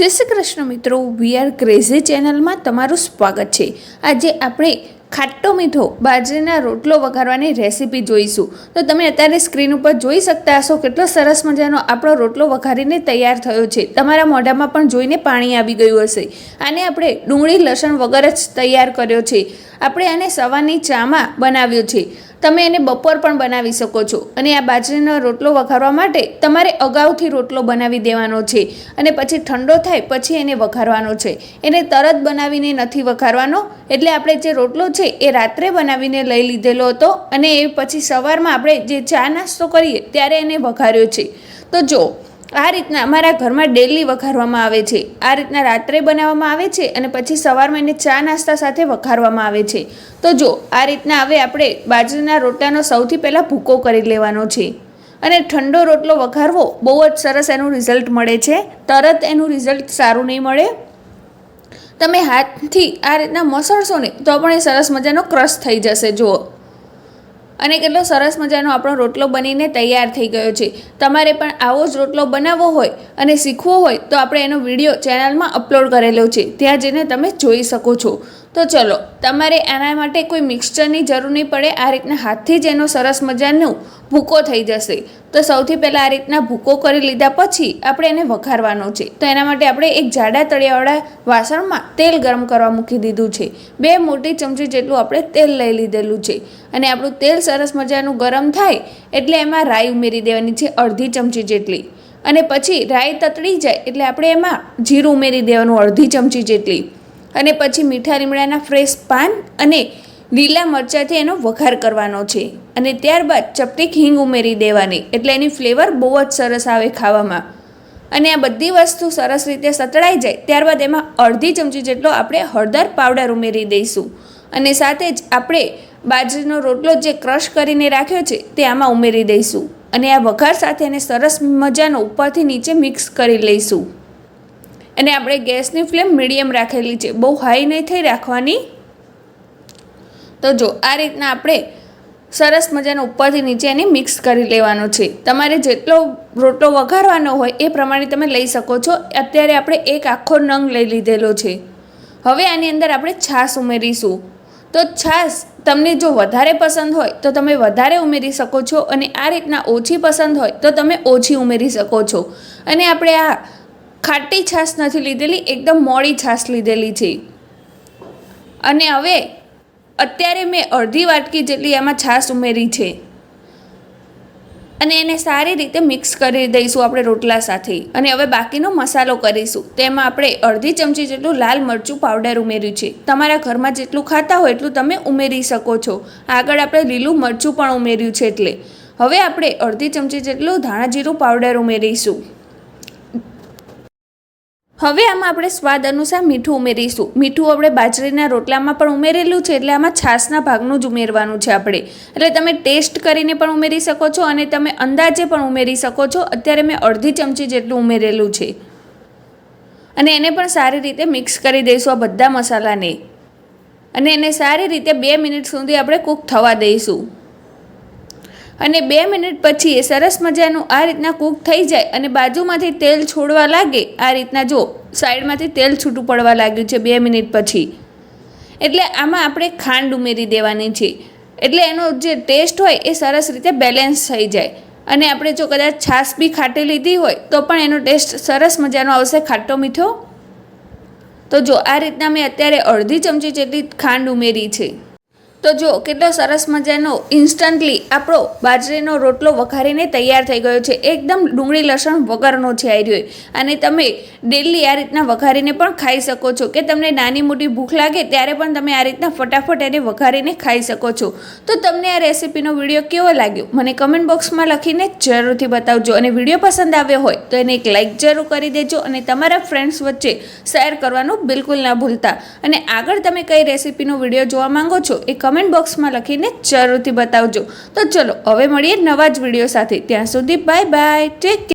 જય શ્રી કૃષ્ણ મિત્રો we are crazy ચેનલમાં તમારું સ્વાગત છે. આજે આપણે ખાટો મીઠો બાજરીના રોટલો વઘારવાની રેસીપી જોઈશું. તો તમે અત્યારે સ્ક્રીન ઉપર જોઈ શકતા હશો કેટલો સરસ મજાનો આપણો રોટલો વઘારીને તૈયાર થયો છે. તમારા મોઢામાં પણ જોઈને પાણી આવી ગયું હશે. આને આપણે ડુંગળી, લસણ વગર જ તૈયાર કર્યો છે. આપણે આને સવારની ચામાં બનાવ્યો છે. તમે એને બપોર પણ બનાવી શકો છો. અને આ બાજરીનો રોટલો વઘારવા માટે તમારે અગાઉથી રોટલો બનાવી દેવાનો છે. અને પછી ઠંડો થાય પછી એને વઘારવાનો છે. એને તરત બનાવીને નથી વઘારવાનો. એટલે આપણે જે રોટલો છે એ રાત્રે બનાવીને લઈ લીધેલો હતો. અને એ પછી સવારમાં આપણે જે ચા નાસ્તો કરીએ ત્યારે એને વઘાર્યો છે. તો જો આ રીતના અમારા ઘરમાં ડેલી વઘારવામાં આવે છે. આ રીતના રાત્રે બનાવવામાં આવે છે અને પછી સવારમાં એને ચા નાસ્તા સાથે વઘારવામાં આવે છે. તો જો, આ રીતના હવે આપણે બાજરીના રોટલાનો સૌથી પહેલાં ભૂકો કરી લેવાનો છે. અને ઠંડો રોટલો વઘારવો બહુ જ સરસ એનું રિઝલ્ટ મળે છે. તરત એનું રિઝલ્ટ સારું નહીં મળે. તમે હાથથી આ રીતના મસળશો ને તો પણ એ સરસ મજાનો ક્રશ થઈ જશે, જુઓ. અને કેટલો સરસ મજાનો આપણો રોટલો બનીને તૈયાર થઈ ગયો છે. તમારે પણ આવો જ રોટલો બનાવવો હોય અને શીખવો હોય તો આપણે એનો વીડિયો ચેનલમાં અપલોડ કરેલો છે. ત્યાં જઈને તમે જોઈ શકો છો. તો ચલો, તમારે આના માટે કોઈ મિક્સચરની જરૂર નહીં પડે. આ રીતના હાથથી જ એનો સરસ મજાનું ભૂકો થઈ જશે. તો સૌથી પહેલાં આ રીતના ભૂકો કરી લીધા પછી આપણે એને વઘારવાનો છે. તો એના માટે આપણે એક જાડા તળિયાવાળા વાસણમાં તેલ ગરમ કરવા મૂકી દીધું છે. બે મોટી ચમચી જેટલું આપણે તેલ લઈ લીધેલું છે. અને આપણું તેલ સરસ મજાનું ગરમ થાય એટલે એમાં રાઈ ઉમેરી દેવાની છે, અડધી ચમચી જેટલી. અને પછી રાઈ તતડી જાય એટલે આપણે એમાં જીરું ઉમેરી દેવાનું અડધી ચમચી જેટલી. અને પછી મીઠા લીમડાના ફ્રેશ પાન અને લીલા મરચાંથી એનો વઘાર કરવાનો છે. અને ત્યારબાદ ચપટીક હિંગ ઉમેરી દેવાની, એટલે એની ફ્લેવર બહુ જ સરસ આવે ખાવામાં. અને આ બધી વસ્તુ સરસ રીતે સતળાઈ જાય, ત્યારબાદ એમાં અડધી ચમચી જેટલો આપણે હળદર પાવડર ઉમેરી દઈશું. અને સાથે જ આપણે બાજરીનો રોટલો જે ક્રશ કરીને રાખ્યો છે, તે આમાં ઉમેરી દઈશું. અને આ વઘાર સાથે એને સરસ મજાનો ઉપરથી નીચે મિક્સ કરી લઈશું. અને આપણે ગેસની ફ્લેમ મીડિયમ રાખેલી છે. બહુ હાઈ નહીં થઈ રાખવાની. તો જો, આ રીતના આપણે સરસ મજાનો ઉપરથી નીચે એને મિક્સ કરી લેવાનો છે. તમારે જેટલો રોટલો વઘારવાનો હોય એ પ્રમાણે તમે લઈ શકો છો. અત્યારે આપણે એક આખો નંગ લઈ લીધેલો છે. હવે આની અંદર આપણે છાશ ઉમેરીશું. તો છાશ તમને જો વધારે પસંદ હોય તો તમે વધારે ઉમેરી શકો છો અને આ રીતના ઓછી પસંદ હોય તો તમે ઓછી ઉમેરી શકો છો. અને આપણે આ ખાટી છાશ નથી લીધેલી, એકદમ મોડી છાશ લીધેલી છે. અને હવે અત્યારે મેં અડધી વાટકી જેટલી એમાં છાશ ઉમેરી છે. અને એને સારી રીતે મિક્સ કરી દઈશું આપણે રોટલા સાથે. અને હવે બાકીનો મસાલો કરીશું. તેમાં આપણે અડધી ચમચી જેટલું લાલ મરચું પાવડર ઉમેર્યું છે. તમારા ઘરમાં જેટલું ખાતા હોય એટલું તમે ઉમેરી શકો છો. આગળ આપણે લીલું મરચું પણ ઉમેર્યું છે એટલે. હવે આપણે અડધી ચમચી જેટલું ધાણા જીરું પાવડર ઉમેરીશું. હવે આમાં આપણે સ્વાદ અનુસાર મીઠું ઉમેરીશું. મીઠું આપણે બાજરીના રોટલામાં પણ ઉમેરેલું છે, એટલે આમાં છાશના ભાગનું જ ઉમેરવાનું છે આપણે. એટલે તમે ટેસ્ટ કરીને પણ ઉમેરી શકો છો અને તમે અંદાજે પણ ઉમેરી શકો છો. અત્યારે મેં અડધી ચમચી જેટલું ઉમેરેલું છે. અને એને પણ સારી રીતે મિક્સ કરી દઈશું આ બધા મસાલાને. અને એને સારી રીતે બે મિનિટ સુધી આપણે કૂક થવા દઈશું. અને બે મિનિટ પછી એ સરસ મજાનું આ રીતના કૂક થઈ જાય અને બાજુમાંથી તેલ છોડવા લાગે, આ રીતના જો, સાઈડમાંથી તેલ છૂટું પડવા લાગ્યું છે બે મિનિટ પછી. એટલે આમાં આપણે ખાંડ ઉમેરી દેવાની છે. એટલે એનો જે ટેસ્ટ હોય એ સરસ રીતે બેલેન્સ થઈ જાય. અને આપણે જો કદાચ છાશ બી ખાટી લીધી હોય, તો પણ એનો ટેસ્ટ સરસ મજાનો આવશે ખાટો મીઠો. તો જો આ રીતના મેં અત્યારે અડધી ચમચી જેટલી ખાંડ ઉમેરી છે. તો જો, કેટલો સરસ મજાનો ઇન્સ્ટન્ટલી આપણો બાજરીનો રોટલો વઘારીને તૈયાર થઈ ગયો છે. એકદમ ડુંગળી લસણ વગરનો છે આ રહ્યો. અને તમે ડેલી આ રીતના વઘારીને પણ ખાઈ શકો છો. કે તમને નાની મોટી ભૂખ લાગે ત્યારે પણ તમે આ રીતના ફટાફટ એને વઘારીને ખાઈ શકો છો. તો તમને આ રેસીપીનો વીડિયો કેવો લાગ્યો? મને કમેન્ટ બોક્સમાં લખીને જરૂરથી બતાવજો. અને વીડિયો પસંદ આવ્યો હોય તો એને એક લાઇક જરૂર કરી દેજો અને તમારા ફ્રેન્ડ્સ વચ્ચે શેર કરવાનું બિલકુલ ના ભૂલતા. અને આગળ તમે કઈ રેસીપીનો વીડિયો જોવા માંગો છો એ કમેન્ટ બોક્સમાં લખીને જરૂરથી બતાવજો. તો ચલો, હવે મળીએ નવા જ વીડિયો સાથે. ત્યાં સુધી બાય બાય ટેક